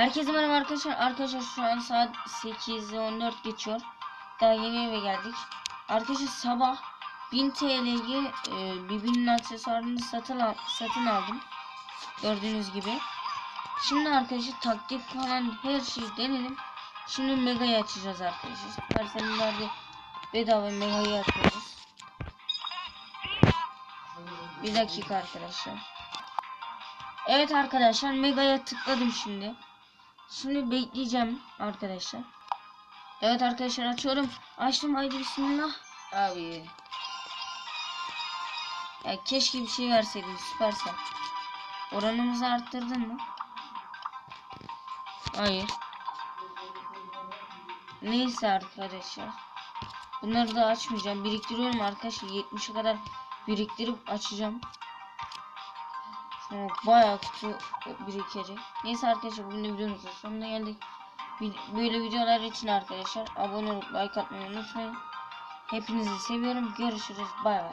Herkese merhaba arkadaşlar. Arkadaşlar şu an saat 8'e 14 geçiyor. Daha yeni eve geldik. Arkadaşlar sabah 1000 TL'yi e, birbirinin aksesuarını satın, al, satın aldım. Gördüğünüz gibi. Şimdi arkadaşlar taktik falan her şeyi denedim. Şimdi Mega'yı açacağız arkadaşlar. Süpercell'lerde bedava Mega'yı açıyoruz. Bir dakika arkadaşlar. Evet arkadaşlar Mega'ya tıkladım şimdi. Şimdi bekleyeceğim arkadaşlar. Evet arkadaşlar açıyorum. Açtım haydi bismillah. Abi. Ya keşke bir şey verseydin süpersen. Oranımızı arttırdın mı? Hayır. Neyse arkadaşlar. Bunları da açmayacağım. Biriktiriyorum arkadaşlar. 70'e kadar biriktirip açacağım. Şu bayağı kutu birikecek. Neyse arkadaşlar bugün de videomuzun sonuna geldik. Böyle videolar için arkadaşlar abone olup like atmayı unutmayın. Hepinizi seviyorum. Görüşürüz. Bay bay.